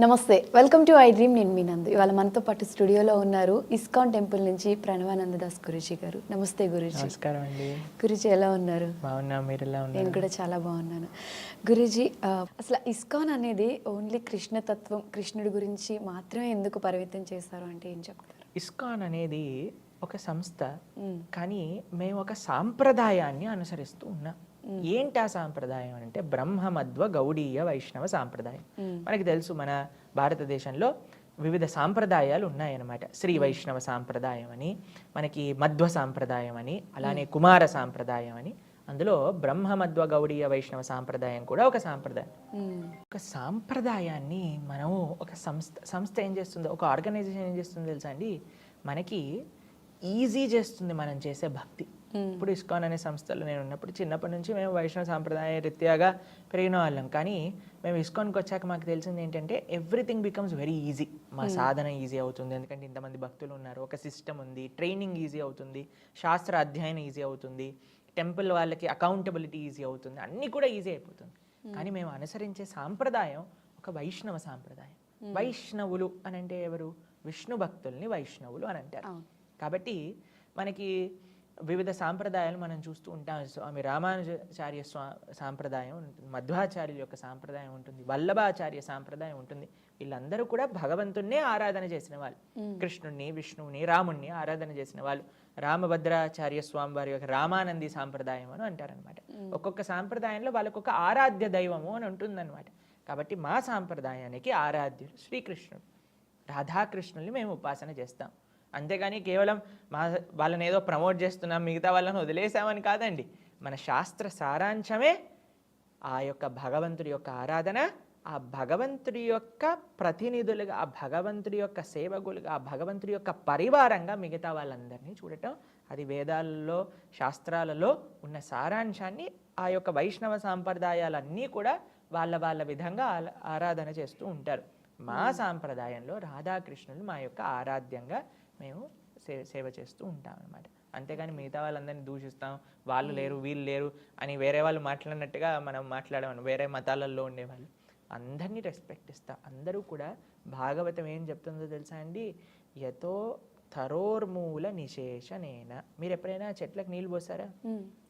నమస్తే welcome to I dream నేను మీ నందు. ఇవాళ మనతో పాటు స్టూడియోలో ఉన్నారు ఇస్కాన్ టెంపుల్ నుంచి ప్రణవానంద దాస్ గురుజీ గారు. నమస్తే గురుజీ. నమస్కారం అండి. గురుజీ ఎలా ఉన్నారు? బాగున్నా మీరు ఎలా నేను ఉన్నారు కూడా చాలా బాగున్నాను. గురుజీ అసలు ఇస్కాన్ అనేది ఓన్లీ కృష్ణతత్వం కృష్ణుడి గురించి మాత్రమే ఎందుకు పరిమితం చేశారు అంటే ఏం చెప్తారు? ఇస్కాన్ అనేది ఒక సంస్థ. కానీ మేము ఒక సాంప్రదాయాన్ని అనుసరిస్తూ ఉన్నాం. ఏంటి ఆ సాంప్రదాయం అంటే బ్రహ్మమధ్వ గౌడీయ వైష్ణవ సాంప్రదాయం. మనకి తెలుసు మన భారతదేశంలో వివిధ సాంప్రదాయాలు ఉన్నాయన్నమాట. శ్రీ వైష్ణవ సాంప్రదాయం అని మనకి మధ్వ సాంప్రదాయం అని అలానే కుమార సాంప్రదాయం అని అందులో బ్రహ్మమధ్వ గౌడీయ వైష్ణవ సాంప్రదాయం కూడా ఒక సాంప్రదాయం. ఒక సాంప్రదాయాన్ని మనం ఒక సంస్థ సంస్థ ఏం చేస్తుందో ఒక ఆర్గనైజేషన్ ఏం చేస్తుందో తెలుసా అండి? మనకి ఈజీ చేస్తుంది మనం చేసే భక్తి. ఇప్పుడు ఇస్కాన్ అనే సంస్థలో నేను ఉన్నప్పుడు చిన్నప్పటి నుంచి మేము వైష్ణవ సాంప్రదాయ రీత్యాగా పెరిగిన వాళ్ళం. కానీ మేము ఇస్కాన్కి వచ్చాక మాకు తెలిసింది ఏంటంటే ఎవ్రీథింగ్ బికమ్స్ వెరీ ఈజీ మా సాధన ఈజీ అవుతుంది. ఎందుకంటే ఇంతమంది భక్తులు ఉన్నారు. ఒక సిస్టమ్ ఉంది. ట్రైనింగ్ ఈజీ అవుతుంది. శాస్త్ర అధ్యయనం ఈజీ అవుతుంది. టెంపుల్ వాళ్ళకి అకౌంటబిలిటీ ఈజీ అవుతుంది. అన్నీ కూడా ఈజీ అయిపోతుంది. కానీ మేము అనుసరించే సాంప్రదాయం ఒక వైష్ణవ సాంప్రదాయం. వైష్ణవులు అని అంటే ఎవరు? విష్ణు భక్తుల్ని వైష్ణవులు అని అంటారు. కాబట్టి మనకి వివిధ సాంప్రదాయాలు మనం చూస్తూ ఉంటాం. స్వామి రామానుజాచార్య స్వా సాంప్రదాయం ఉంటుంది. మధ్వాచార్యుల యొక్క సాంప్రదాయం ఉంటుంది. వల్లభాచార్య సాంప్రదాయం ఉంటుంది. వీళ్ళందరూ కూడా భగవంతుణ్ణే ఆరాధన చేసిన వాళ్ళు. కృష్ణుణ్ణి విష్ణువుని రాముణ్ణి ఆరాధన చేసిన వాళ్ళు. రామభద్రాచార్య స్వామి వారి యొక్క రామానంది సాంప్రదాయం అని అంటారనమాట ఒక్కొక్క సాంప్రదాయంలో వాళ్ళకు ఒక ఆరాధ్య దైవము అని ఉంటుందన్నమాట. కాబట్టి మా సాంప్రదాయానికి ఆరాధ్యుడు శ్రీకృష్ణుడు. రాధాకృష్ణుల్ని మేము ఉపాసన చేస్తాం. అంతేగాని కేవలం మా వాళ్ళని ఏదో ప్రమోట్ చేస్తున్నాం మిగతా వాళ్ళని వదిలేసామని కాదండి. మన శాస్త్ర సారాంశమే ఆ యొక్క భగవంతుడి యొక్క ఆరాధన ఆ భగవంతుడి యొక్క ప్రతినిధులుగా ఆ భగవంతుడి యొక్క సేవకులుగా ఆ భగవంతుడి యొక్క పరివారంగా మిగతా వాళ్ళందరినీ చూడటం అది వేదాలలో శాస్త్రాలలో ఉన్న సారాంశాన్ని ఆ యొక్క వైష్ణవ సాంప్రదాయాలన్నీ కూడా వాళ్ళ వాళ్ళ విధంగా ఆరాధన చేస్తూ ఉంటారు. మా సాంప్రదాయంలో రాధాకృష్ణులు మా యొక్క ఆరాధ్యంగా మేము సే సేవ చేస్తూ ఉంటాం అనమాట అంతేగాని మిగతా వాళ్ళందరినీ దూషిస్తాం వాళ్ళు లేరు వీళ్ళు లేరు అని వేరే వాళ్ళు మాట్లాడినట్టుగా మనం మాట్లాడమను వేరే మతాలలో ఉండేవాళ్ళు. అందరినీ రెస్పెక్ట్ ఇస్తాం. అందరూ కూడా భాగవతం ఏం చెప్తుందో తెలుసా అండి? యతో థరోర్మూల నిశేషనేన. మీరు ఎప్పుడైనా చెట్లకు నీళ్ళు పోస్తారా.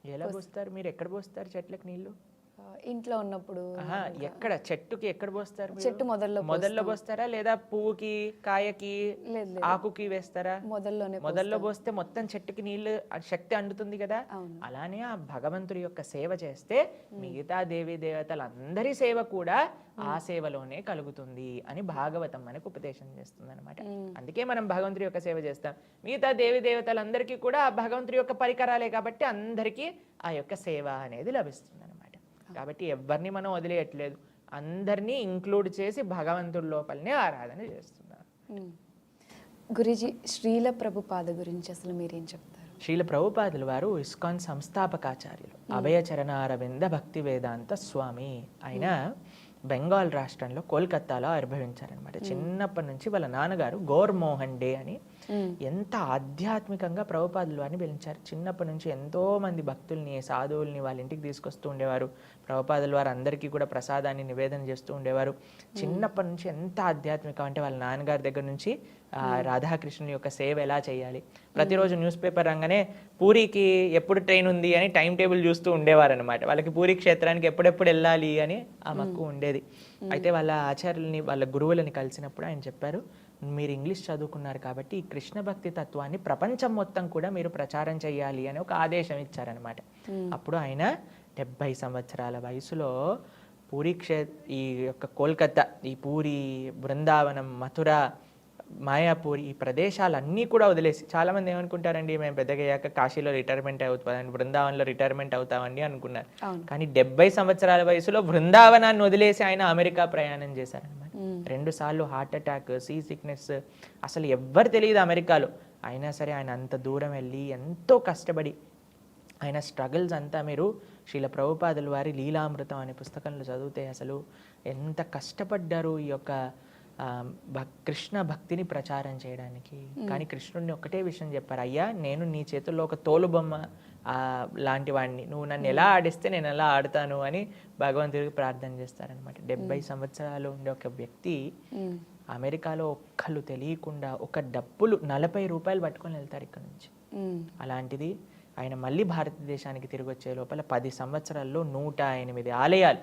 ఎలా పోస్తారు? మీరు ఎక్కడ పోస్తారు చెట్లకు నీళ్ళు? ఇంట్లో ఉన్నప్పుడు ఎక్కడ? చెట్టుకి ఎక్కడ పోస్తారు? చెట్టు మొదల్లో మొదల్లో పోస్తారా? లేదా పువ్వుకి కాయకి ఆకుకి వేస్తారా? మొదల్లోనే మొదల్లో పోస్తే. మొత్తం చెట్టుకి నీళ్ళు శక్తి అంటుతుంది కదా. అలానే ఆ భగవంతుడి యొక్క సేవ చేస్తే మిగతా దేవీ దేవతలందరి సేవ కూడా ఆ సేవలోనే కలుగుతుంది అని భాగవతం మనకు ఉపదేశం చేస్తుంది అనమాట అందుకే మనం భగవంతుడి యొక్క సేవ చేస్తాం. మిగతా దేవి దేవతలందరికీ కూడా ఆ భగవంతుడి యొక్క పరికరాలే కాబట్టి అందరికీ ఆ యొక్క సేవ అనేది లభిస్తుంది కాబట్టి ఎవరిని మనం వదిలేయట్లేదు. అందరినీ ఇంక్లూడ్ చేసి భగవంతుడి లోపలనే ఆరాధన చేస్తున్నారు. గురుజీ శ్రీల ప్రభుపాద గురించి అసలు మీరేం చెప్తారు? శ్రీల ప్రభుపాదుల వారు ఇస్కాన్ సంస్థాపకాచార్యులు. అభయ చరణారవింద భక్తి వేదాంత స్వామి ఆయన బెంగాల్ రాష్ట్రంలో కోల్కత్తాలో ఆవిర్భవించారనమాట చిన్నప్పటి నుంచి వాళ్ళ నాన్నగారు గోర్మోహన్ డే అని ఎంత ఆధ్యాత్మికంగా ప్రభుపాదులు వారిని పిలిచారు. చిన్నప్పటి నుంచి ఎంతో మంది భక్తుల్ని సాధువుల్ని వాళ్ళ ఇంటికి తీసుకొస్తూ ఉండేవారు. ప్రభుపాదుల వారు అందరికీ కూడా ప్రసాదాన్ని నివేదన చేస్తూ ఉండేవారు. చిన్నప్పటి నుంచి ఎంత ఆధ్యాత్మికం అంటే వాళ్ళ నాన్నగారి దగ్గర నుంచి రాధాకృష్ణుని యొక్క సేవ ఎలా చేయాలి? ప్రతిరోజు న్యూస్ పేపర్ రంగానే పూరికి ఎప్పుడు ట్రైన్ ఉంది అని టైం టేబుల్ చూస్తూ ఉండేవారు అనమాట వాళ్ళకి పూరి క్షేత్రానికి ఎప్పుడెప్పుడు వెళ్ళాలి అని ఆ మక్కువ ఉండేది. అయితే వాళ్ళ ఆచార్యుల్ని వాళ్ళ గురువులని కలిసినప్పుడు ఆయన చెప్పారు మీరు ఇంగ్లీష్ చదువుకున్నారు కాబట్టి ఈ కృష్ణ భక్తి తత్వాన్ని ప్రపంచం మొత్తం కూడా మీరు ప్రచారం చేయాలి అని ఒక ఆదేశం ఇచ్చారనమాట అప్పుడు ఆయన డెబ్బై సంవత్సరాల వయసులో పూరి క్షే ఈ యొక్క కోల్కత్తా ఈ పూరి బృందావనం మథుర మాయాపూర్ ఈ ప్రదేశాలన్నీ కూడా వదిలేసి చాలామంది ఏమనుకుంటారండి మేము పెద్దగా అయ్యాక కాశీలో రిటైర్మెంట్ అవుతామండి బృందావనంలో రిటైర్మెంట్ అవుతామండి అనుకున్నారు. కానీ డెబ్బై సంవత్సరాల వయసులో బృందావనాన్ని వదిలేసి ఆయన అమెరికా ప్రయాణం చేశారనమాట రెండు సార్లు హార్ట్ అటాక్ సీ సిక్నెస్ అసలు ఎవ్వరు తెలియదు అమెరికాలో. అయినా సరే ఆయన అంత దూరం వెళ్ళి ఎంతో కష్టపడి ఆయన స్ట్రగుల్స్ అంతా మీరు శ్రీల ప్రభుపాదుల వారి లీలామృతం అనే పుస్తకంలో చదివితే అసలు ఎంత కష్టపడ్డారు ఈ యొక్క కృష్ణ భక్తిని ప్రచారం చేయడానికి. కానీ కృష్ణుడిని ఒకటే విషయం చెప్పారు అయ్యా నేను నీ చేతుల్లో ఒక తోలుబొమ్మ లాంటి వాడిని నువ్వు నన్ను ఎలా ఆడిస్తే నేను ఎలా ఆడతాను అని భగవంతుడికి ప్రార్థన చేస్తారనమాట డెబ్బై సంవత్సరాలు ఉండే ఒక వ్యక్తి మ్మ్. అమెరికాలో ఒక్కళ్ళు తెలియకుండా ఒక డబ్బులు నలభై రూపాయలు పట్టుకొని వెళ్తారు ఇక్కడ నుంచి. అలాంటిది ఆయన మళ్ళీ భారతదేశానికి తిరిగి వచ్చే లోపల పది సంవత్సరాల్లో నూట ఎనిమిది ఆలయాలు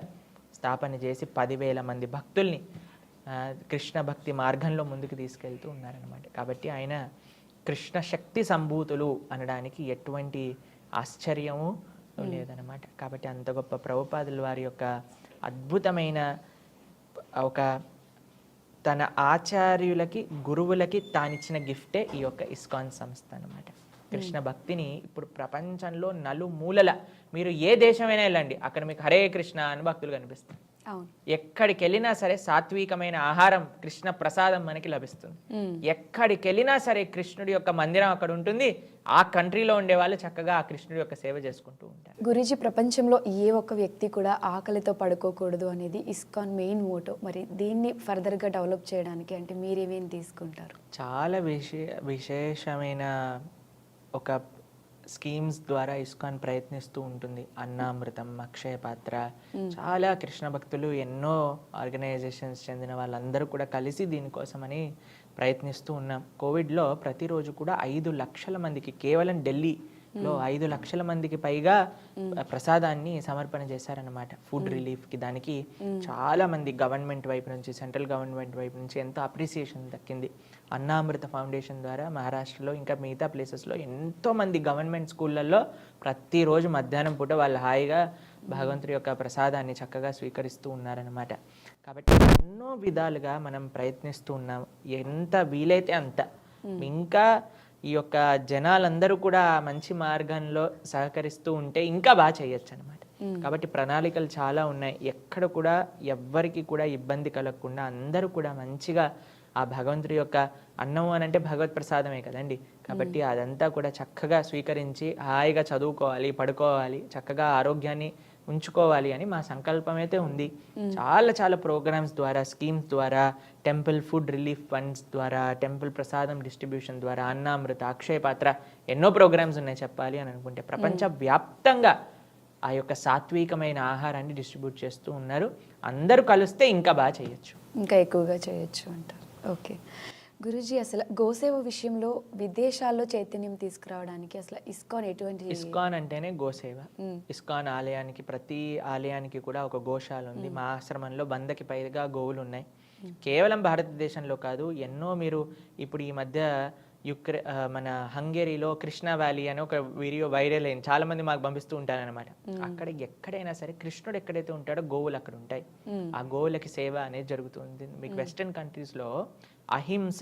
స్థాపన చేసి పదివేల మంది భక్తుల్ని కృష్ణ భక్తి మార్గంలో ముందుకు తీసుకెళ్తూ ఉన్నారనమాట కాబట్టి ఆయన కృష్ణ శక్తి సంభూతులు అనడానికి ఎటువంటి ఆశ్చర్యము లేదనమాట కాబట్టి అంత గొప్ప ప్రభుపాదుల వారి యొక్క అద్భుతమైన ఒక తన ఆచార్యులకి గురువులకి తానిచ్చిన గిఫ్టే ఈ యొక్క ఇస్కాన్ సంస్థ అన్నమాట. కృష్ణ భక్తిని ఇప్పుడు ప్రపంచంలో నలుమూలల మీరు ఏ దేశమైనా వెళ్ళండి అక్కడ మీకు హరే కృష్ణ అని భక్తులు కనిపిస్తారు. ఎక్కడికి వెళ్ళినా సరే సాత్వికమైన ఆహారం కృష్ణ ప్రసాదం మనకి లభిస్తుంది. ఎక్కడికి వెళ్ళినా సరే కృష్ణుడి యొక్క మందిరం అక్కడ ఉంటుంది. ఆ కంట్రీలో ఉండే వాళ్ళు చక్కగా ఆ కృష్ణుడి యొక్క సేవ చేసుకుంటూ ఉంటారు. గురూజీ ప్రపంచంలో ఏ ఒక్క వ్యక్తి కూడా ఆకలితో పడుకోకూడదు అనేది ఇస్కాన్ మెయిన్ మోటో. మరి దీన్ని ఫర్దర్గా డెవలప్ చేయడానికి అంటే మీరేమేం తీసుకుంటారు? చాలా విశే విశేషమైన ఒక స్కీమ్స్ ద్వారా ఇస్కాన్ ప్రయత్నిస్తూ ఉంటుంది. అన్నామృతం అక్షయ పాత్ర చాలా కృష్ణ భక్తులు ఎన్నో ఆర్గనైజేషన్స్ చెందిన వాళ్ళందరూ కూడా కలిసి దీనికోసమని ప్రయత్నిస్తూ ఉన్నాం. కోవిడ్లో ప్రతిరోజు కూడా ఐదు లక్షల మందికి కేవలం ఢిల్లీలో ఐదు లక్షల మందికి పైగా ప్రసాదాన్ని సమర్పణ చేశారన్నమాట. ఫుడ్ రిలీఫ్కి దానికి చాలా మంది గవర్నమెంట్ వైపు నుంచి సెంట్రల్ గవర్నమెంట్ వైపు నుంచి ఎంతో అప్రిసియేషన్ దక్కింది. అన్నామృత ఫౌండేషన్ ద్వారా మహారాష్ట్రలో ఇంకా మిగతా ప్లేసెస్లో ఎంతో మంది గవర్నమెంట్ స్కూళ్ళల్లో ప్రతిరోజు మధ్యాహ్నం పూట వాళ్ళు హాయిగా భగవంతుడి యొక్క ప్రసాదాన్ని చక్కగా స్వీకరిస్తూ ఉన్నారనమాట కాబట్టి ఎన్నో విధాలుగా మనం ప్రయత్నిస్తూ ఉన్నాం. ఎంత వీలైతే అంత. ఇంకా ఈ యొక్క జనాలందరూ కూడా మంచి మార్గంలో సహకరిస్తూ ఉంటే ఇంకా బాగా చేయొచ్చు అనమాట కాబట్టి ప్రణాళికలు చాలా ఉన్నాయి. ఎక్కడ కూడా ఎవ్వరికి కూడా ఇబ్బంది కలగకుండా అందరూ కూడా మంచిగా ఆ భగవంతుడి యొక్క అన్నం అని అంటే భగవత్ ప్రసాదమే కదండి. కాబట్టి అదంతా కూడా చక్కగా స్వీకరించి హాయిగా చదువుకోవాలి పడుకోవాలి చక్కగా ఆరోగ్యాన్ని ఉంచుకోవాలి అని మా సంకల్పం అయితే ఉంది చాలా చాలా ప్రోగ్రామ్స్ ద్వారా స్కీమ్స్ ద్వారా టెంపుల్ ఫుడ్ రిలీఫ్ ఫండ్స్ ద్వారా టెంపుల్ ప్రసాదం డిస్ట్రిబ్యూషన్ ద్వారా అన్నామృత అక్షయ పాత్ర ఎన్నో ప్రోగ్రామ్స్ ఉన్నాయి చెప్పాలి అని అనుకుంటే ప్రపంచ వ్యాప్తంగా ఆ యొక్క సాత్వికమైన ఆహారాన్ని డిస్ట్రిబ్యూట్ చేస్తూ ఉన్నారు. అందరూ కలిస్తే ఇంకా బాగా చేయొచ్చు. ఇంకా ఎక్కువగా చేయొచ్చు అంటారు. ఓకే. గురూజీ అసలు గోసేవ విషయంలో విదేశాల్లో చైతన్యం తీసుకురావడానికి అసలు ఇస్కాన్ ఎటువంటి ఇస్కాన్ అంటేనే గోసేవ. ఇస్కాన్ ఆలయానికి ప్రతి ఆలయానికి కూడా ఒక గోశాల ఉంది మా ఆశ్రమంలో వందకి పైగా గోవులు ఉన్నాయి కేవలం భారతదేశంలో కాదు ఎన్నో మీరు ఇప్పుడు ఈ మధ్య యుక్రె మన హంగేరీలో కృష్ణా వ్యాలీ అని ఒక వీడియో వైరల్ అయింది. చాలా మంది మాకు పంపిస్తూ ఉంటారనమాట అక్కడ ఎక్కడైనా సరే కృష్ణుడు ఎక్కడైతే ఉంటాడో గోవులు అక్కడ ఉంటాయి. ఆ గోవులకి సేవ అనేది జరుగుతుంది. మీకు వెస్టర్న్ కంట్రీస్లో అహింస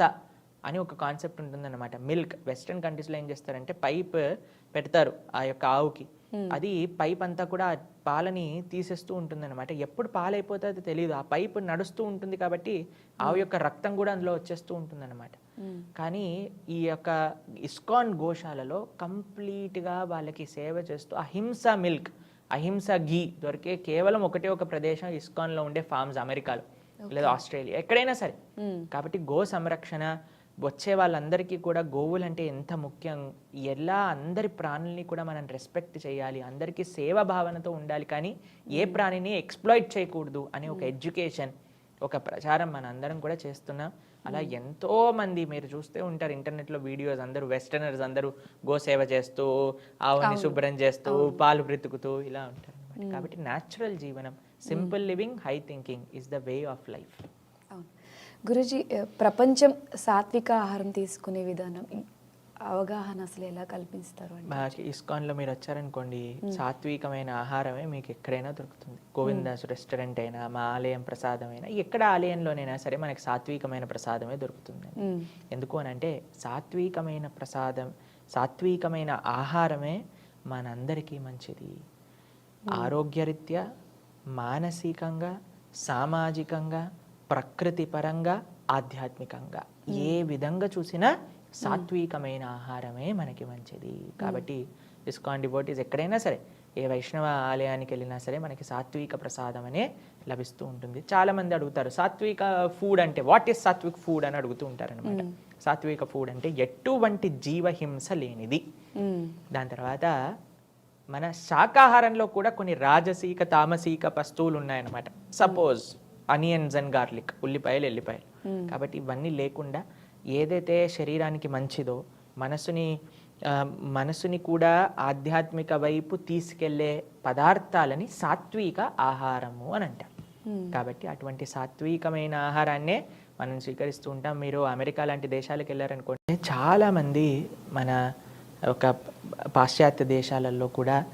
అని ఒక కాన్సెప్ట్ ఉంటుందన్నమాట. మిల్క్ వెస్ట్రన్ కంట్రీస్లో ఏం చేస్తారంటే పైప్ పెడతారు ఆ యొక్క ఆవుకి. అది పైప్ అంతా కూడా పాలని తీసేస్తూ ఉంటుందన్నమాట. ఎప్పుడు పాలైపోతుందో తెలియదు ఆ పైప్ నడుస్తూ ఉంటుంది కాబట్టి ఆవు యొక్క రక్తం కూడా అందులో వచ్చేస్తూ ఉంటుందన్నమాట. కానీ ఈ యొక్క ఇస్కాన్ గోశాలలో కంప్లీట్గా వాళ్ళకి సేవ చేస్తూ అహింస మిల్క్ అహింస ఘీ దొరికే కేవలం ఒకటే ఒక ప్రదేశం ఇస్కాన్లో ఉండే ఫార్మ్స్ అమెరికాలో. లేదా ఆస్ట్రేలియా ఎక్కడైనా సరే. మ్మ్. కాబట్టి గో సంరక్షణ వచ్చే వాళ్ళందరికీ కూడా గోవులు అంటే ఎంత ముఖ్యం ఎలా అందరి ప్రాణుల్ని కూడా మనం రెస్పెక్ట్ చేయాలి అందరికీ సేవ భావనతో ఉండాలి కానీ ఏ ప్రాణిని ఎక్స్ప్లాయిట్ చేయకూడదు అనే ఒక ఎడ్యుకేషన్ ఒక ప్రచారం మన అందరం కూడా చేస్తున్నాం. అలా ఎంతో మంది మీరు చూస్తే ఉంటారు ఇంటర్నెట్లో వీడియోస్ అందరూ వెస్టర్నర్స్ అందరూ గోసేవ చేస్తూ ఆవుని శుభ్రం చేస్తూ పాలు బ్రతుకుతూ ఇలా ఉంటారు. కాబట్టి న్యాచురల్ జీవనం simple living high thinking is the way of life Guruji ప్రపంచం సాత్విక ఆహారం తీసుకునే విధానం అవగాహన అసలు ఎలా కల్పిస్తారు ఇస్కాన్లో మీరు వచ్చారనుకోండి సాత్వికమైన ఆహారమే మీకు ఎక్కడైనా దొరుకుతుంది. గోవిందాస్ రెస్టారెంట్ అయినా మా ఆలయం ప్రసాదం అయినా ఎక్కడ ఆలయంలోనైనా సరే మనకి సాత్వికమైన ప్రసాదమే దొరుకుతుంది. ఎందుకు అని అంటే సాత్వికమైన ప్రసాదం సాత్వికమైన ఆహారమే మనందరికీ మంచిది. ఆరోగ్యరీత్యా మానసికంగా సామాజికంగా ప్రకృతి పరంగా ఆధ్యాత్మికంగా ఏ విధంగా చూసినా సాత్వికమైన ఆహారమే మనకి మంచిది. కాబట్టి ఇస్కాన్ డివోటీస్ ఎక్కడైనా సరే ఏ వైష్ణవ ఆలయానికి వెళ్ళినా సరే మనకి సాత్విక ప్రసాదం అనే లభిస్తూ ఉంటుంది. చాలా మంది అడుగుతారు సాత్విక ఫుడ్ అంటే వాట్ ఈస్ సాత్విక్ ఫుడ్ అని అడుగుతూ ఉంటారు అనమాట సాత్విక ఫుడ్ అంటే ఎటువంటి జీవహింస లేనిది. దాని తర్వాత మన శాకాహారంలో కూడా కొన్ని రాజసీక తామసీక వస్తువులు ఉన్నాయన్నమాట సపోజ్ అనియన్స్ అండ్ గార్లిక్ ఉల్లిపాయలు ఎల్లిపాయలు. కాబట్టి ఇవన్నీ లేకుండా ఏదైతే శరీరానికి మంచిదో మనసుని మనసుని కూడా ఆధ్యాత్మిక వైపు తీసుకెళ్ళే పదార్థాలని సాత్విక ఆహారము అని అంటారు. కాబట్టి అటువంటి సాత్వికమైన ఆహారాన్నే మనం స్వీకరిస్తూ ఉంటాం. మీరు అమెరికా లాంటి దేశాలకు వెళ్ళారనుకోండి చాలా మంది మన ఒక పాశ్చాత్య దేశాలలో కూడా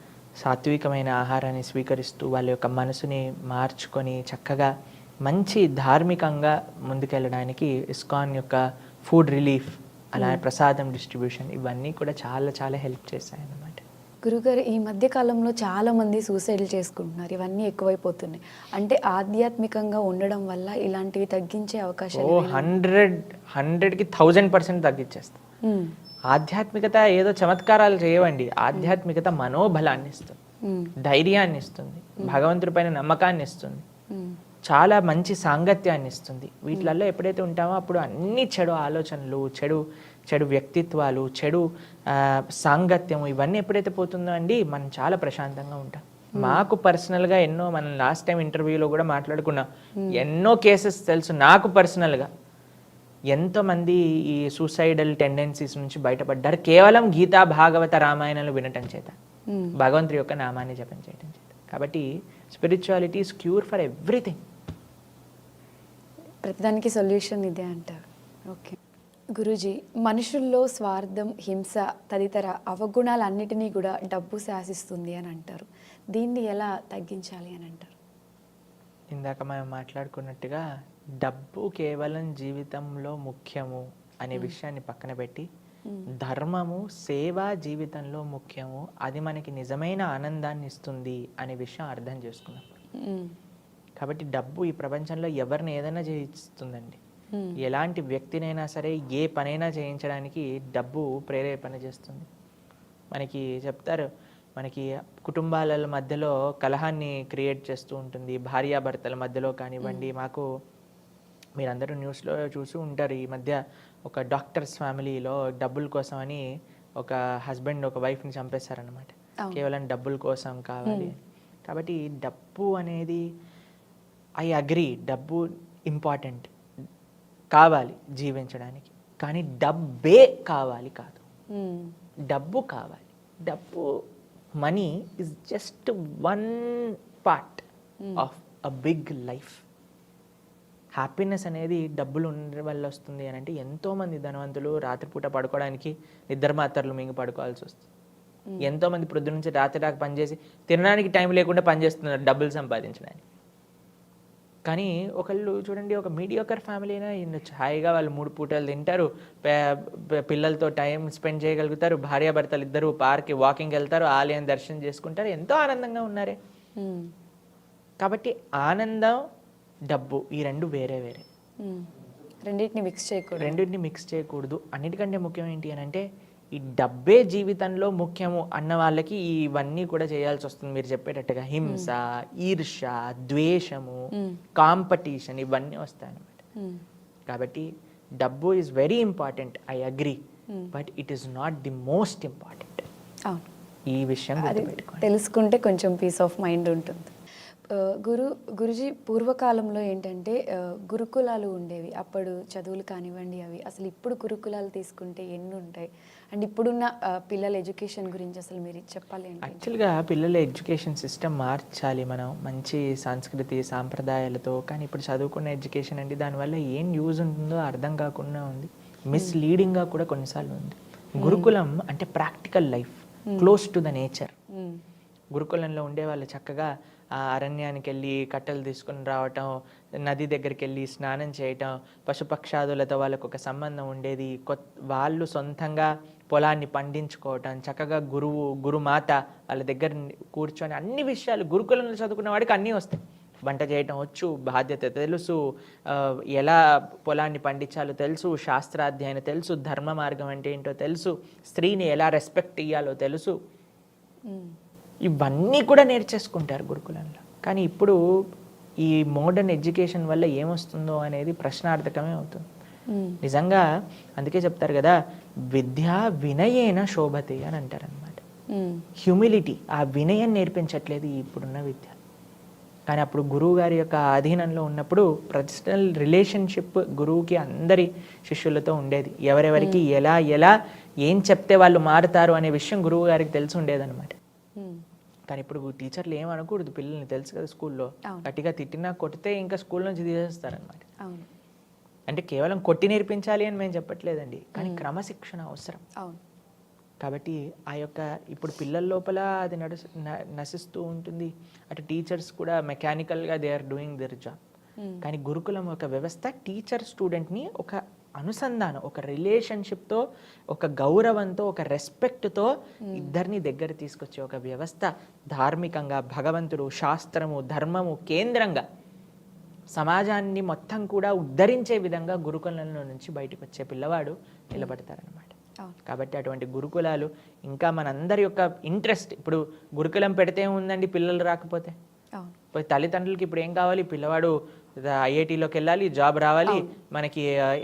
సాత్వికమైన ఆహారాన్ని స్వీకరిస్తూ వాళ్ళ యొక్క మనసుని మార్చుకొని చక్కగా మంచి ధార్మికంగా ముందుకెళ్ళడానికి ఇస్కాన్ యొక్క ఫుడ్ రిలీఫ్ అలా ప్రసాదం డిస్ట్రిబ్యూషన్ ఇవన్నీ కూడా చాలా చాలా హెల్ప్ చేశాయి అన్నమాట గురుగారు ఈ మధ్య కాలంలో చాలా మంది సూసైడ్లు చేసుకుంటున్నారు. ఇవన్నీ ఎక్కువైపోతున్నాయి. అంటే ఆధ్యాత్మికంగా ఉండడం వల్ల ఇలాంటివి తగ్గించే అవకాశాలు ఓ హండ్రెడ్ హండ్రెడ్కి థౌజండ్ పర్సెంట్ తగ్గించేస్తాం. ఆధ్యాత్మికత ఏదో చమత్కారాలు చేయవండి. ఆధ్యాత్మికత మనోబలాన్ని ఇస్తుంది. ధైర్యాన్ని ఇస్తుంది. భగవంతుడి పైన నమ్మకాన్ని ఇస్తుంది. చాలా మంచి సాంగత్యాన్ని ఇస్తుంది. వీటిలలో ఎప్పుడైతే ఉంటామో అప్పుడు అన్ని చెడు ఆలోచనలు చెడు చెడు వ్యక్తిత్వాలు చెడు సాంగత్యము ఇవన్నీ ఎప్పుడైతే పోతుందో అండి మనం చాలా ప్రశాంతంగా ఉంటాం. మాకు పర్సనల్గా ఎన్నో మనం లాస్ట్ టైం ఇంటర్వ్యూలో కూడా మాట్లాడుకున్నాం. ఎన్నో కేసెస్ తెలుసు నాకు పర్సనల్గా. ఎంతోమంది ఈ సూసైడల్ టెండెన్సీస్ నుంచి బయటపడ్డారు? కేవలం గీతా భాగవత రామాయణాలు వినటం చేత. మ్మ్. భగవంతుడి యొక్క నామాన్ని జపం చేయటం చేత. కాబట్టి spirituality is cure for everything ప్రతిదానికి సొల్యూషన్ ఇదే అంటారు ఓకే గురూజీ మనుషుల్లో స్వార్థం హింస తదితర అవగుణాలన్నిటినీ కూడా డబ్బు శాసిస్తుంది అని అంటారు. దీన్ని ఎలా తగ్గించాలి అని అంటారు? ఇందాక మనం మాట్లాడుకున్నట్టుగా డబ్బు కేవలం జీవితంలో ముఖ్యము అనే విషయాన్ని పక్కన పెట్టి ధర్మము సేవ జీవితంలో ముఖ్యము అది మనకి నిజమైన ఆనందాన్ని ఇస్తుంది అనే విషయం అర్థం చేసుకున్నాం. మ్మ్. కాబట్టి డబ్బు ఈ ప్రపంచంలో ఎవరిని ఏదైనా చేయిస్తుందండి. ఎలాంటి వ్యక్తినైనా సరే ఏ పనైనా చేయించడానికి డబ్బు ప్రేరేపణ చేస్తుంది. మనకి చెప్తారు మనకి కుటుంబాల మధ్యలో కలహాన్ని క్రియేట్ చేస్తూ ఉంటుంది భార్యాభర్తల మధ్యలో కానివ్వండి మాకు మీరందరూ న్యూస్లో చూసి ఉంటారు. ఈ మధ్య ఒక డాక్టర్స్ ఫ్యామిలీలో డబ్బుల కోసం అని ఒక హస్బెండ్ ఒక వైఫ్ని చంపేశారనమాట అవును. కేవలం డబ్బుల కోసం కావాలి. కాబట్టి డబ్బు అనేది ఐ అగ్రి డబ్బు ఇంపార్టెంట్. కావాలి జీవించడానికి. కానీ డబ్బే కావాలి కాదు. డబ్బు కావాలి. డబ్బు money is just one part of a big life happiness అనేది డబ్బులు ఉండడం వల్ల వస్తుంది అని అంటే ఎంతోమంది ధనవంతులు రాత్రిపూట పడుకోవడానికి నిద్ర మాత్రలు మింగి పడుకోవాల్సి వస్తుంది. ఎంతోమంది ప్రొద్దు నుంచి రాత్రి దాకా పనిచేసి తినడానికి టైం లేకుండా పనిచేస్తున్నారు డబ్బులు సంపాదించడానికి. కానీ ఒకళ్ళు చూడండి ఒక మీడియోకర్ ఫ్యామిలీ అయినా ఉండొచ్చు హాయిగా వాళ్ళు మూడు పూటలు తింటారు పిల్లలతో టైం స్పెండ్ చేయగలుగుతారు భార్యాభర్తలు ఇద్దరు పార్క్కి వాకింగ్ వెళ్తారు ఆలయం దర్శనం చేసుకుంటారు ఎంతో ఆనందంగా ఉన్నారే. కాబట్టి ఆనందం డబ్బు ఈ రెండు వేరే వేరే. రెండింటిని మిక్స్ చేయకూడదు. రెండింటిని మిక్స్ చేయకూడదు. అన్నిటికంటే ముఖ్యం ఏంటి అని అంటే ఈ డబ్బే జీవితంలో ముఖ్యము అన్న వాళ్ళకి ఇవన్నీ కూడా చేయాల్సి వస్తుంది. మీరు చెప్పేటట్టుగా హింస ఈర్ష ద్వేషము కాంపిటీషన్ ఇవన్నీ వస్తాయి అన్నమాట మ్మ్. కాబట్టి డబ్బు is very important I agree but it is not the most important ఈ విషయం తెలుసుకుంటే కొంచెం పీస్ ఆఫ్ మైండ్ ఉంటుంది. గురు గురుజీ పూర్వకాలంలో ఏంటంటే గురుకులాలు ఉండేవి. అప్పుడు చదువులు కానివ్వండి అవి అసలు ఇప్పుడు గురుకులాలు తీసుకుంటే ఎన్ని ఉంటాయి? అండ్ ఇప్పుడున్న పిల్లల ఎడ్యుకేషన్ గురించి అసలు మీరు చెప్పాలి యాక్చువల్గా పిల్లల ఎడ్యుకేషన్ సిస్టమ్ మార్చాలి మనం. మంచి సంస్కృతి సాంప్రదాయాలతో. కానీ ఇప్పుడు చదువుకున్న ఎడ్యుకేషన్ అండి దానివల్ల ఏం యూజ్ ఉంటుందో అర్థం కాకుండా ఉంది. మిస్లీడింగ్గా కూడా కొన్నిసార్లు ఉంది. గురుకులం అంటే practical life. Close to the nature. గురుకులంలో ఉండే వాళ్ళు చక్కగా అరణ్యానికి వెళ్ళి కట్టెలు తీసుకుని రావటం నది దగ్గరికి వెళ్ళి స్నానం చేయటం పశుపక్షాదులతో వాళ్ళకు ఒక సంబంధం ఉండేది. కొత్ వాళ్ళు సొంతంగా పొలాన్ని పండించుకోవటం చక్కగా గురువు గురుమాత వాళ్ళ దగ్గర కూర్చొని అన్ని విషయాలు గురుకులంలో చదువుకున్న వాడికి అన్నీ వస్తాయి. వంట చేయటం వచ్చు బాధ్యత తెలుసు ఎలా పొలాన్ని పండించాలో తెలుసు శాస్త్రాధ్యయనం తెలుసు ధర్మ మార్గం అంటే ఏంటో తెలుసు స్త్రీని ఎలా రెస్పెక్ట్ ఇయ్యాలో తెలుసు. ఇవన్నీ కూడా నేర్చేసుకుంటారు గురుకులంలో కానీ ఇప్పుడు ఈ మోడర్న్ ఎడ్యుకేషన్ వల్ల ఏమొస్తుందో అనేది ప్రశ్నార్థకమే అవుతుంది. నిజంగా అందుకే చెప్తారు కదా విద్యా వినయేన శోభతే అని అంటారు అనమాట మ్మ్. హ్యూమిలిటీ ఆ వినయం నేర్పించట్లేదు ఇప్పుడున్న విద్య కానీ అప్పుడు గురువు గారి యొక్క ఆధీనంలో ఉన్నప్పుడు పర్సనల్ రిలేషన్షిప్ గురువుకి అందరి శిష్యులతో ఉండేది ఎవరెవరికి ఎలా ఎలా ఏం చెప్తే వాళ్ళు మారుతారు అనే విషయం గురువు గారికి తెలిసి ఉండేదన్నమాట. కానీ ఇప్పుడు టీచర్లు ఏం అనకూడదు పిల్లల్ని తెలుసు కదా స్కూల్లో. గట్టిగా తిట్టినా కొడితే ఇంకా స్కూల్ నుంచి తీసేస్తారనమాట అంటే కేవలం కొట్టి నేర్పించాలి అని మేము చెప్పట్లేదండి కానీ క్రమశిక్షణ అవసరం. కాబట్టి ఆ యొక్క ఇప్పుడు పిల్లల లోపల అది నడుసు న- నశిస్తూ ఉంటుంది. అటు టీచర్స్ కూడా మెకానికల్గా they are doing their job. కానీ గురుకులం ఒక వ్యవస్థ టీచర్ స్టూడెంట్ని ఒక అనుసంధానం ఒక రిలేషన్షిప్తో ఒక గౌరవంతో ఒక రెస్పెక్ట్తో ఇద్దరిని దగ్గర తీసుకొచ్చే ఒక వ్యవస్థ ధార్మికంగా భగవంతుడు శాస్త్రము ధర్మము కేంద్రంగా సమాజాన్ని మొత్తం కూడా ఉద్ధరించే విధంగా గురుకులంలో నుంచి బయటకు వచ్చే పిల్లవాడు నిలబడతారనమాట కాబట్టి అటువంటి గురుకులాలు ఇంకా మనందరి యొక్క ఇంట్రెస్ట్ ఇప్పుడు గురుకులం పెడితే ఉందండి పిల్లలు రాకపోతే? తల్లిదండ్రులకి ఇప్పుడు ఏం కావాలి? పిల్లవాడు ఐఐటీలోకి వెళ్ళాలి జాబ్ రావాలి మనకి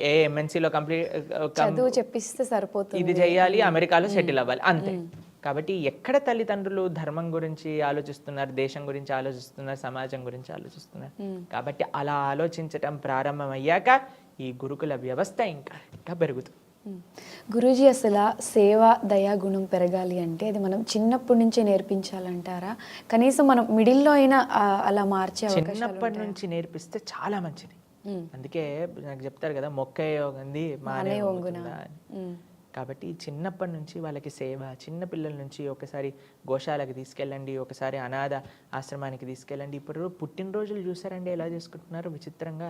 ఏ ఎంఎన్సీలో కంప్లీట్ చదువు చెప్పిస్తే సరిపోతుంది. ఇది చేయాలి అమెరికాలో సెటిల్ అవ్వాలి అంతే. కాబట్టి ఎక్కడ తల్లిదండ్రులు ధర్మం గురించి ఆలోచిస్తున్నారు దేశం గురించి ఆలోచిస్తున్నారు సమాజం గురించి ఆలోచిస్తున్నారు. కాబట్టి అలా ఆలోచించటం ప్రారంభమయ్యాక ఈ గురుకుల వ్యవస్థ ఇంకా ఇంకా పెరుగుతుంది. గురూజీ అసలు సేవ దయా గుణం పెరగాలి అంటే అది మనం చిన్నప్పటి నుంచే నేర్పించాలంటారా? కనీసం మనం మిడిల్లో అయినా అలా మార్చే చిన్నప్పటి నుంచి నేర్పిస్తే చాలా మంచిది. అందుకే నాకు చెప్తారు కదా మొక్క ఉంది మానే. కాబట్టి చిన్నప్పటి నుంచి వాళ్ళకి సేవ చిన్న పిల్లల నుంచి ఒకసారి గోశాలకు తీసుకెళ్ళండి ఒకసారి అనాథ ఆశ్రమానికి తీసుకెళ్ళండి. ఇప్పుడు పుట్టినరోజులు చూసారండి ఎలా చేసుకుంటున్నారు? విచిత్రంగా.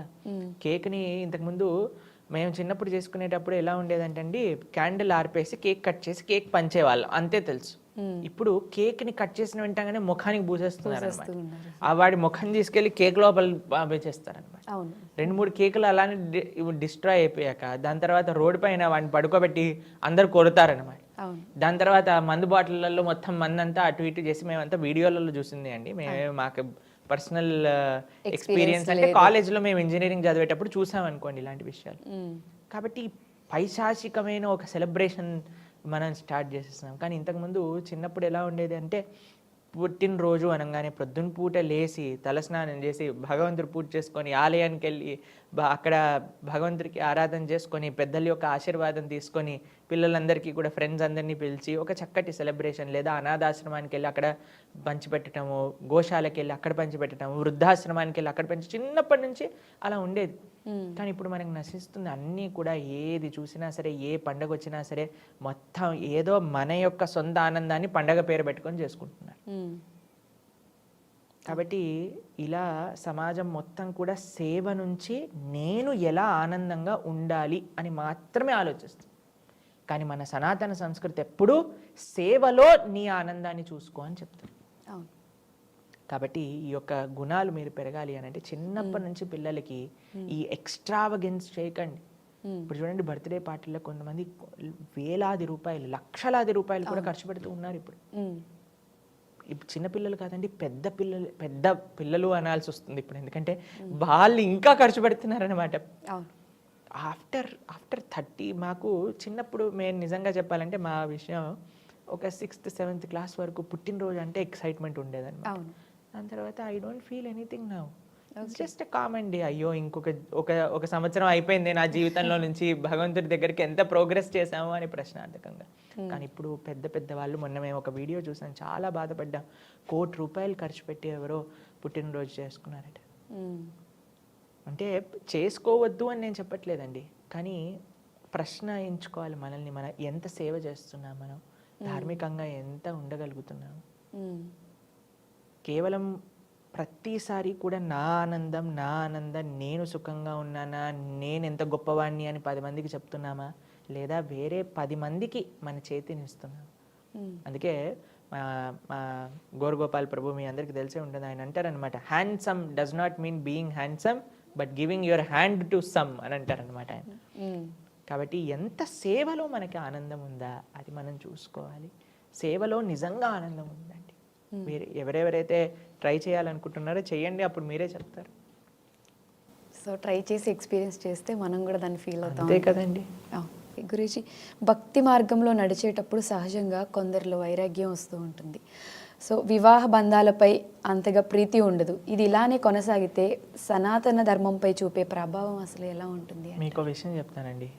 కేక్ని ఇంతకుముందు మేము చిన్నప్పుడు చేసుకునేటప్పుడు ఎలా ఉండేదంటే అండి క్యాండిల్ ఆర్పేసి కేక్ కట్ చేసి కేక్ పంచేవాళ్ళం. అంతే తెలుసు. ఇప్పుడు కేక్ని కట్ చేసిన వెంటనే ముఖానికి పూసేస్తున్నారు పూసేస్తూ ఉన్నారు. ఆ వాడి ముఖం తీసుకెళ్ళి కేక్ లోపల పంపించేస్తారనమాట రెండు మూడు కేకులు అలానే డిస్ట్రాయ్ అయిపోయాక దాని తర్వాత రోడ్డు పైన వాడిని పడుకోబెట్టి అందరు కొడతారనమాట దాని తర్వాత మందు బాటిళ్ళల్లో మొత్తం మందంతా అటు ఇటు చేసి మేమంతా వీడియోలలో చూసింది అండి. మేము మాకు పర్సనల్ ఎక్స్పీరియన్స్ అంటే కాలేజ్లో మేము ఇంజనీరింగ్ చదివేటప్పుడు చూసాం అనుకోండి ఇలాంటి విషయాలు. కాబట్టి పైశాచికమైన ఒక సెలబ్రేషన్ మనం స్టార్ట్ చేసేస్తున్నాం. కానీ ఇంతకుముందు చిన్నప్పుడు ఎలా ఉండేది అంటే పుట్టినరోజు అనగానే ప్రొద్దున పూట లేచి తలస్నానం చేసి భగవంతుడు పూజ చేసుకొని ఆలయానికి వెళ్ళి అక్కడ భగవంతుడికి ఆరాధన చేసుకొని పెద్దల యొక్క ఆశీర్వాదం తీసుకొని పిల్లలందరికీ కూడా ఫ్రెండ్స్ అందరినీ పిలిచి ఒక చక్కటి సెలబ్రేషన్ లేదా అనాథాశ్రమానికి వెళ్ళి అక్కడ పంచిపెట్టడము గోశాలకి వెళ్ళి అక్కడ పంచిపెట్టడము వృద్ధాశ్రమానికి వెళ్ళి అక్కడ పంచి చిన్నప్పటి నుంచి అలా ఉండేది. కానీ ఇప్పుడు మనకు నశిస్తుంది అన్నీ కూడా ఏది చూసినా సరే ఏ పండగ వచ్చినా సరే మొత్తం ఏదో మన యొక్క సొంత ఆనందాన్ని పండగ పేరు పెట్టుకొని చేసుకుంటున్నారు. కాబట్టి ఇలా సమాజం మొత్తం కూడా సేవ నుంచి నేను ఎలా ఆనందంగా ఉండాలి అని మాత్రమే ఆలోచిస్తుంది కానీ మన సనాతన సంస్కృతి ఎప్పుడూ సేవలో నీ ఆనందాన్ని చూసుకో అని చెప్తుంది కాబట్టి ఈ యొక్క గుణాలు మీరు పెరగాలి అని అంటే చిన్నప్పటి నుంచి పిల్లలకి ఈ ఎక్స్ట్రావగెన్స్ చేయకండి. ఇప్పుడు చూడండి బర్త్డే పార్టీలో కొంతమంది వేలాది రూపాయలు లక్షలాది రూపాయలు కూడా ఖర్చు పెడుతూ ఉన్నారు ఇప్పుడు. ఇప్పుడు చిన్న పిల్లలు కాదండి పెద్ద పిల్లలు పెద్ద పిల్లలు అనాల్సి వస్తుంది ఇప్పుడు. ఎందుకంటే వాళ్ళు ఇంకా ఖర్చు పెడుతున్నారనమాట ఆఫ్టర్ ఆఫ్టర్ థర్టీ మాకు చిన్నప్పుడు మేము నిజంగా చెప్పాలంటే మా విషయం ఒక సిక్స్త్ సెవెంత్ క్లాస్ వరకు పుట్టినరోజు అంటే ఎక్సైట్మెంట్ ఉండేదన్నమాట. దాని తర్వాత I don't feel anything now. Just common day అయ్యో ఇంకొక ఒక ఒక సంవత్సరం అయిపోయింది నా జీవితంలో నుంచి భగవంతుడి దగ్గరికి ఎంత ప్రోగ్రెస్ చేశాము అని ప్రశ్నార్థకంగా. కానీ ఇప్పుడు పెద్ద పెద్ద వాళ్ళు మొన్న మేము ఒక వీడియో చూసాం. చాలా బాధపడ్డాం. కోటి రూపాయలు ఖర్చు పెట్టి ఎవరో పుట్టినరోజు చేసుకున్నారట. మ్మ్. అంటే చేసుకోవద్దు అని నేను చెప్పట్లేదండి. కానీ ప్రశ్న ఎంచుకోవాలి మనల్ని. మన ఎంత సేవ చేస్తున్నాం మనం? ధార్మికంగా ఎంత ఉండగలుగుతున్నాం. కేవలం ప్రతిసారి కూడా నా ఆనందం నా ఆనందం నేను సుఖంగా ఉన్నానా నేను ఎంత గొప్పవాణ్ణి అని పది మందికి చెప్తున్నామా? లేదా వేరే పది మందికి మన చేతిని ఇస్తున్నాం. అందుకే మా మా గోరగోపాల్ ప్రభు మీ అందరికీ తెలిసే ఉంటుంది. ఆయన అంటారనమాట handsome does not mean being handsome but giving your hand to some అని అంటారనమాట ఆయన. కాబట్టి ఎంత సేవలో మనకి ఆనందం ఉందా అది మనం చూసుకోవాలి. సేవలో నిజంగా ఆనందం ఉందండి. మీరు ఎవరెవరైతే ట్రై చేయాలనుకుంటున్నారో చేయండి అప్పుడు మీరే చెప్తారు. సో ట్రై చేసి ఎక్స్పీరియన్స్ చేస్తే మనం కూడా దాన్ని ఫీల్ అవుతాం అంతే కదండి. గురించి భక్తి మార్గంలో నడిచేటప్పుడు సహజంగా కొందరిలో వైరాగ్యం వస్తూ ఉంటుంది. సో వివాహ బంధాలపై అంతగా ప్రీతి ఉండదు. ఇది ఇలానే కొనసాగితే సనాతన ధర్మంపై చూపే ప్రభావం అసలు ఎలా ఉంటుంది? మీకు విషయం చెప్తానండి.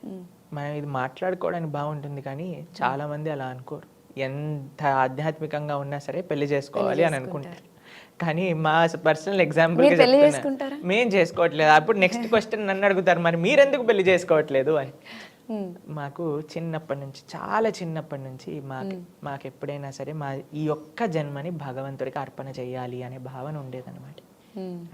మనం ఇది మాట్లాడుకోవడానికి బాగుంటుంది కానీ చాలా మంది అలా అనుకోరు. ఎంత ఆధ్యాత్మికంగా ఉన్నా సరే పెళ్ళి చేసుకోవాలి అని అనుకుంటారు. కానీ మా పర్సనల్ ఎగ్జాంపుల్? మేం చేసుకోవట్లేదు. అప్పుడు నెక్స్ట్ క్వశ్చన్ నన్ను అడుగుతారు. మరి మీరెందుకు పెళ్ళి చేసుకోవట్లేదు అని. మాకు చిన్నప్పటి నుంచి చాలా చిన్నప్పటి నుంచి మాకు మాకు ఎప్పుడైనా సరే మా ఈ ఒక్క జన్మని భగవంతుడికి అర్పణ చేయాలి అనే భావన ఉండేదన్నమాట.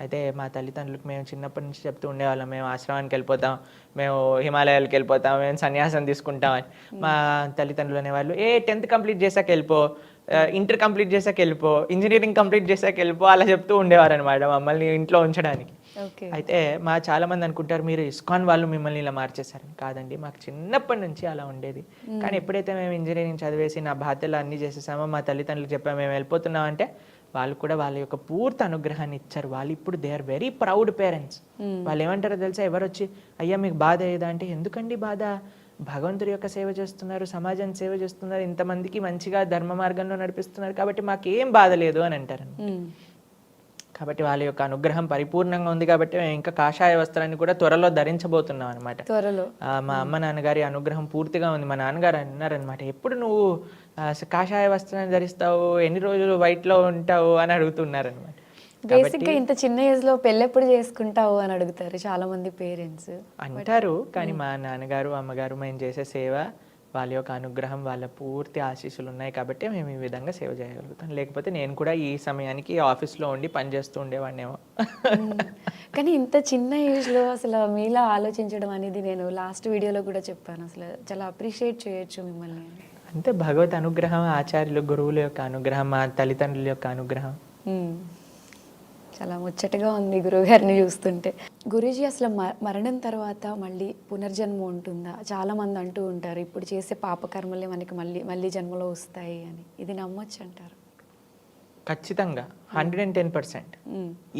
అయితే మా తల్లిదండ్రులకు మేము చిన్నప్పటి నుంచి చెప్తూ ఉండేవాళ్ళం మేము ఆశ్రమానికి వెళ్ళిపోతాం మేము హిమాలయాలకు వెళ్ళిపోతాం మేము సన్యాసం తీసుకుంటాం అని. మా తల్లిదండ్రులు అనేవాళ్ళు ఏ టెన్త్ కంప్లీట్ చేశాక వెళ్ళిపో ఇంటర్ కంప్లీట్ చేశాక వెళ్ళిపో ఇంజనీరింగ్ కంప్లీట్ చేశాక వెళ్ళిపో అలా చెప్తూ ఉండేవారు అనమాట మమ్మల్ని ఇంట్లో ఉంచడానికి. అయితే మా చాలా మంది అనుకుంటారు మీరు ఇస్కాన్ వాళ్ళు మిమ్మల్ని ఇలా మార్చేశారని. కాదండి మాకు చిన్నప్పటి నుంచి అలా ఉండేది. కానీ ఎప్పుడైతే మేము ఇంజనీరింగ్ చదివేసి నా బాధ్యతలు అన్నీ చేసేసామో మా తల్లిదండ్రులకు చెప్పాము మేము వెళ్ళిపోతున్నాం అంటే వాళ్ళు కూడా వాళ్ళ యొక్క పూర్తి అనుగ్రహాన్ని ఇచ్చారు. వాళ్ళు ఇప్పుడు they are very proud parents వాళ్ళు ఏమంటారో తెలుసా? ఎవరు వచ్చి అయ్యా మీకు బాధ ఏదా? అంటే ఎందుకండి బాధ? భగవంతుడి యొక్క సేవ చేస్తున్నారు సమాజం సేవ చేస్తున్నారు ఇంతమందికి మంచిగా ధర్మ మార్గంలో నడిపిస్తున్నారు కాబట్టి మాకేం బాధ లేదు అని అంటారు మ్, కాబట్టి వాళ్ళ యొక్క అనుగ్రహం పరిపూర్ణంగా ఉంది కాబట్టి మేము ఇంకా కాషాయ వస్త్రాన్ని కూడా త్వరలో ధరించబోతున్నాం అనమాట. త్వరలో. మా అమ్మ నాన్నగారి అనుగ్రహం పూర్తిగా ఉంది. మా నాన్నగారు అన్నారనమాట ఎప్పుడు నువ్వు కాషాయ వస్త్రాన్ని ధరిస్తావు ఎన్ని రోజులు వైట్లో ఉంటావు అని అడుగుతున్నారనమాట బేసిక్గా ఇంత చిన్న ఏజ్లో పెళ్ళెప్పుడు చేసుకుంటావు అని అడుగుతారు చాలా మంది పేరెంట్స్. అంటారు కానీ మా నాన్నగారు అమ్మగారు మేము చేసే సేవ వాళ్ళ యొక్క అనుగ్రహం వాళ్ళ పూర్తి ఆశీస్సులు ఉన్నాయి కాబట్టి మేము ఈ విధంగా సేవ చేయగలుగుతాం. లేకపోతే నేను కూడా ఈ సమయానికి ఆఫీస్లో ఉండి పనిచేస్తూ ఉండేవాడినేమో. కానీ ఇంత చిన్న ఏజ్లో అసలు మీలా ఆలోచించడం అనేది నేను లాస్ట్ వీడియోలో కూడా చెప్పాను. అసలు చాలా అప్రిషియేట్ చేయొచ్చు మిమ్మల్ని. అంతే భగవత్ అనుగ్రహం ఆచార్యులు గురువుల యొక్క అనుగ్రహం మా తల్లిదండ్రుల యొక్క అనుగ్రహం. చాలా ముచ్చటగా ఉంది గురువుగారిని చూస్తుంటే. గురూజీ అసలు మరణం తర్వాత మళ్ళీ పునర్జన్మ ఉంటుందా? చాలా మంది అంటూ ఉంటారు ఇప్పుడు చేసే పాపకర్మలే మనకి మళ్ళీ మళ్ళీ జన్మలో వస్తాయి అని. ఇది నమ్మొచ్చు అంటారు. ఖచ్చితంగా. Hundred and ten percent.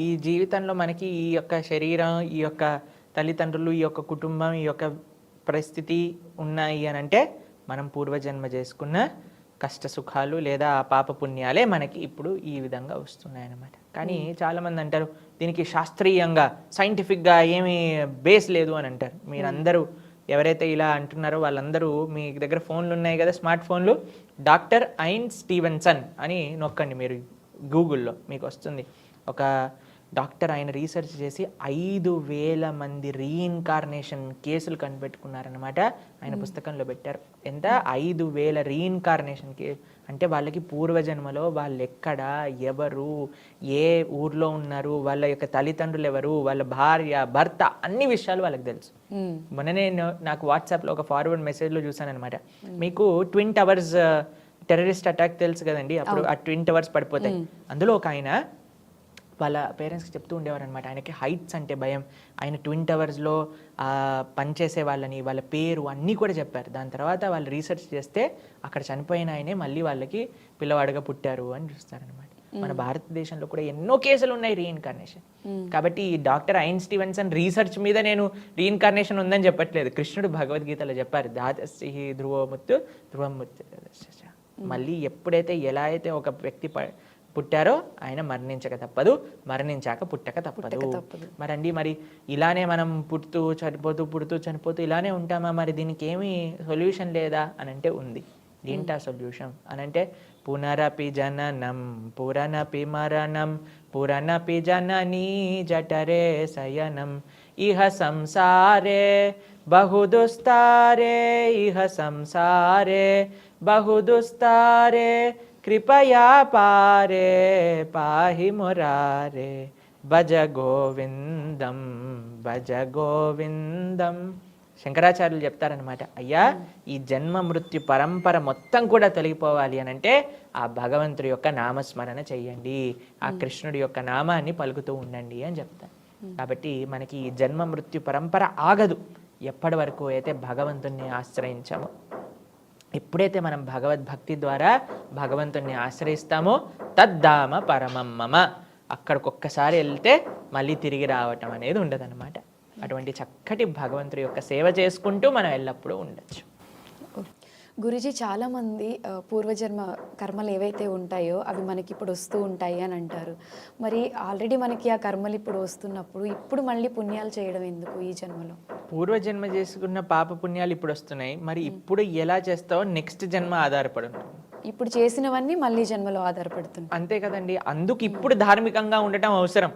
ఈ జీవితంలో మనకి ఈ యొక్క శరీరం ఈ యొక్క తల్లిదండ్రులు ఈ యొక్క కుటుంబం ఈ యొక్క పరిస్థితి ఉన్నాయి అని అంటే మనం పూర్వజన్మ చేసుకున్న కష్ట సుఖాలు లేదా ఆ పాప పుణ్యాలే మనకి ఇప్పుడు ఈ విధంగా వస్తున్నాయి అన్నమాట కానీ చాలామంది అంటారు దీనికి శాస్త్రీయంగా సైంటిఫిక్గా ఏమీ బేస్ లేదు అని అంటారు. మీరందరూ ఎవరైతే ఇలా అంటున్నారో వాళ్ళందరూ మీ దగ్గర ఫోన్లు ఉన్నాయి కదా స్మార్ట్ ఫోన్లు డాక్టర్ ఐన్ స్టీవెన్సన్ అని నొక్కండి మీరు గూగుల్లో మీకు వస్తుంది. ఒక డాక్టర్ ఆయన రీసెర్చ్ చేసి ఐదు వేల మంది రీఇన్కార్నేషన్ కేసులు కనిపెట్టుకున్నారనమాట ఆయన పుస్తకంలో పెట్టారు. ఎంత? ఐదు వేల రీఇన్కార్నేషన్ కే అంటే వాళ్ళకి పూర్వజన్మలో వాళ్ళు ఎక్కడ ఎవరు ఏ ఊర్లో ఉన్నారు వాళ్ళ యొక్క తల్లిదండ్రులు ఎవరు వాళ్ళ భార్య భర్త అన్ని విషయాలు వాళ్ళకి తెలుసు. మొన్న నేను నాకు వాట్సాప్లో ఒక ఫార్వర్డ్ మెసేజ్లో చూసాను అనమాట మీకు ట్విన్ టవర్స్ టెర్రరిస్ట్ అటాక్ తెలుసు కదండి? అప్పుడు ఆ ట్విన్ టవర్స్ పడిపోతాయి. అందులో ఒక ఆయన వాళ్ళ పేరెంట్స్కి చెప్తూ ఉండేవారు అనమాట ఆయనకి హైట్స్ అంటే భయం. ఆయన ట్విన్ టవర్స్లో పనిచేసే వాళ్ళని వాళ్ళ పేరు అన్నీ కూడా చెప్పారు. దాని తర్వాత వాళ్ళు రీసెర్చ్ చేస్తే అక్కడ చనిపోయిన ఆయనే మళ్ళీ వాళ్ళకి పిల్లవాడుగా పుట్టారు అని చూస్తారనమాట. మన భారతదేశంలో కూడా ఎన్నో కేసులు ఉన్నాయి రీఇన్కార్నేషన్. కాబట్టి ఈ డాక్టర్ ఐన్ స్టీవెన్సన్ రీసెర్చ్ మీద నేను రీఇన్కార్నేషన్ ఉందని చెప్పట్లేదు. కృష్ణుడు భగవద్గీతలో చెప్పారు దాదస్సి ధ్రువముత్తు ధ్రువముత్తు మళ్ళీ ఎప్పుడైతే ఎలా అయితే ఒక వ్యక్తి ప- పుట్టారో ఆయన మరణించక తప్పదు మరణించాక పుట్టక తప్పదు. తప్పదు. మరండి మరి ఇలానే మనం పుడుతూ చనిపోతూ పుడుతూ చనిపోతూ ఇలానే ఉంటామా? మరి దీనికి ఏమీ సొల్యూషన్ లేదా? అని అంటే ఉంది. ఏంటా సొల్యూషన్? అని అంటే పునరపి జననం పురనపి మరణం పురనపి జననీ జఠరే శయనం. ఇహ సంసారే బహుదుస్తారే ఇహ సంసారే బహుదుస్తారే కృపయా పారే పాహి మురారే. భజ గోవిందం భజ గోవిందం. శంకరాచార్యులు చెప్తారనమాట అయ్యా ఈ జన్మ మృత్యు పరంపర మొత్తం కూడా తొలగిపోవాలి అని అంటే ఆ భగవంతుడి యొక్క నామస్మరణ చెయ్యండి ఆ కృష్ణుడి యొక్క నామాన్ని పలుకుతూ ఉండండి అని చెప్తారు. కాబట్టి మనకి ఈ జన్మ మృత్యు పరంపర ఆగదు. ఎప్పటి వరకు అయితే భగవంతుణ్ణి ఆశ్రయించామో. ఎప్పుడైతే మనం భగవద్భక్తి ద్వారా భగవంతుణ్ణి ఆశ్రయిస్తామో తద్దామ పరమం మమ. అక్కడికి ఒక్కసారి వెళ్తే మళ్ళీ తిరిగి రావటం అనేది ఉండదన్నమాట. అటువంటి చక్కటి భగవంతుడి యొక్క సేవ చేసుకుంటూ మనం ఎల్లప్పుడూ ఉండొచ్చు. గురుజీ చాలామంది పూర్వజన్మ కర్మలు ఏవైతే ఉంటాయో అవి మనకి ఇప్పుడు వస్తూ ఉంటాయి అని అంటారు. మరి ఆల్రెడీ మనకి ఆ కర్మలు ఇప్పుడు వస్తున్నప్పుడు ఇప్పుడు మళ్ళీ పుణ్యాలు చేయడం ఎందుకు ఈ జన్మలో? పూర్వజన్మ చేసుకున్న పాప పుణ్యాలు ఇప్పుడు వస్తున్నాయి. మరి ఇప్పుడు ఎలా చేస్తావో నెక్స్ట్ జన్మ ఆధారపడి ఇప్పుడు చేసినవన్నీ మళ్ళీ జన్మలో ఆధారపడుతుంది. అంతే కదండి. అందుకు ఇప్పుడు ధార్మికంగా ఉండటం అవసరం.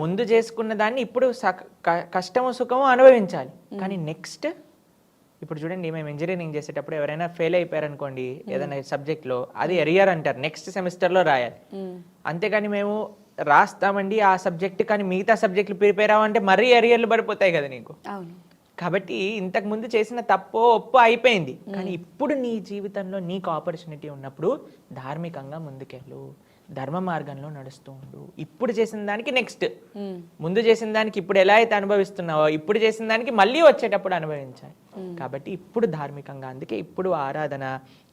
ముందు చేసుకున్న దాన్ని ఇప్పుడు కష్టము సుఖము అనుభవించాలి. కానీ నెక్స్ట్ ఇప్పుడు చూడండి మేము ఇంజనీరింగ్ చేసేటప్పుడు ఎవరైనా ఫెయిల్ అయిపోయారనుకోండి ఏదైనా సబ్జెక్ట్లో అది ఎరియర్ అంటారు నెక్స్ట్ సెమిస్టర్లో రాయాలి. ఉమ్, అంతేగాని మేము రాస్తామండి ఆ సబ్జెక్ట్ కానీ మిగతా సబ్జెక్టులు ప్రిపేర్ అవ్వంటే మరీ ఎరియర్లు పడిపోతాయి కదా నీకు. కాబట్టి ఇంతకు ముందు చేసిన తప్పో ఒప్పో అయిపోయింది. కానీ ఇప్పుడు నీ జీవితంలో నీకు ఆపర్చునిటీ ఉన్నప్పుడు ధార్మికంగా ముందుకెళ్ళు. ధర్మ మార్గంలో నడుస్తూ ఉండు. ఇప్పుడు చేసిన దానికి నెక్స్ట్ ఉమ్, ముందు చేసిన దానికి ఇప్పుడు ఎలా అయితే అనుభవిస్తున్నావో ఇప్పుడు చేసిన దానికి మళ్ళీ వచ్చేటప్పుడు అనుభవించాలి. కాబట్టి ఇప్పుడు ధార్మికంగా అందుకే ఇప్పుడు ఆరాధన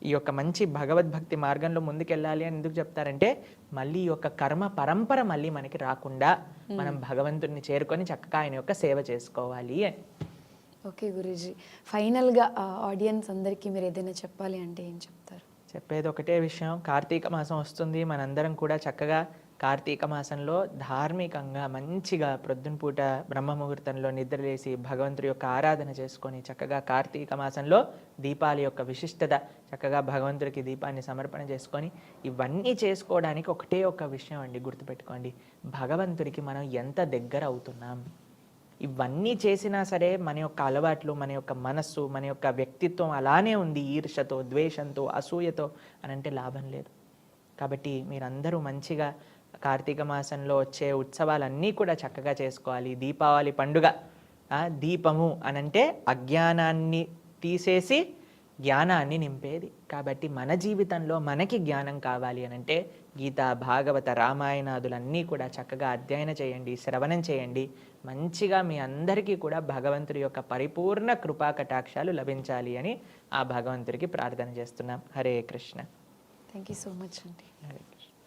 ఈ యొక్క మంచి భగవద్భక్తి మార్గంలో ముందుకెళ్ళాలి అని ఎందుకు చెప్తారంటే మళ్ళీ ఈ యొక్క కర్మ పరంపర మళ్ళీ మనకి రాకుండా మనం భగవంతుడిని చేరుకొని చక్కగా ఆయన యొక్క సేవ చేసుకోవాలి అని. ఓకే గురూజీ. ఫైనల్గా ఆడియన్స్ అందరికీ మీరు ఏదైనా చెప్పాలి అంటే ఏం చెప్తారు? చెప్పేది ఒకటే విషయం. కార్తీక మాసం వస్తుంది. మనందరం కూడా చక్కగా కార్తీక మాసంలో ధార్మికంగా మంచిగా ప్రొద్దున పూట బ్రహ్మ ముహూర్తంలో నిద్రలేసి భగవంతుడి యొక్క ఆరాధన చేసుకొని చక్కగా కార్తీక మాసంలో దీపాల యొక్క విశిష్టత చక్కగా భగవంతుడికి దీపాన్ని సమర్పణ చేసుకొని ఇవన్నీ చేసుకోవడానికి ఒకటే ఒక విషయం అండి గుర్తుపెట్టుకోండి. భగవంతుడికి మనం ఎంత దగ్గర అవుతున్నాం? ఇవన్నీ చేసినా సరే మన యొక్క అలవాట్లు మన యొక్క మనస్సు మన యొక్క వ్యక్తిత్వం అలానే ఉంది. ఈర్షతో ద్వేషంతో అసూయతో అని అంటే లాభం లేదు. కాబట్టి మీరందరూ మంచిగా కార్తీక మాసంలో వచ్చే ఉత్సవాలన్నీ కూడా చక్కగా చేసుకోవాలి. దీపావళి పండుగ దీపము అనంటే అజ్ఞానాన్ని తీసేసి జ్ఞానాన్ని నింపేది. కాబట్టి మన జీవితంలో మనకి జ్ఞానం కావాలి అనంటే గీత భాగవత రామాయణాదులన్నీ కూడా చక్కగా అధ్యయనం చేయండి శ్రవణం చేయండి. మంచిగా మీ అందరికీ కూడా భగవంతుడి యొక్క పరిపూర్ణ కృపా కటాక్షాలు లభించాలి అని ఆ భగవంతుడికి ప్రార్థన చేస్తున్నాం. Hare Krishna. Thank you so much అండి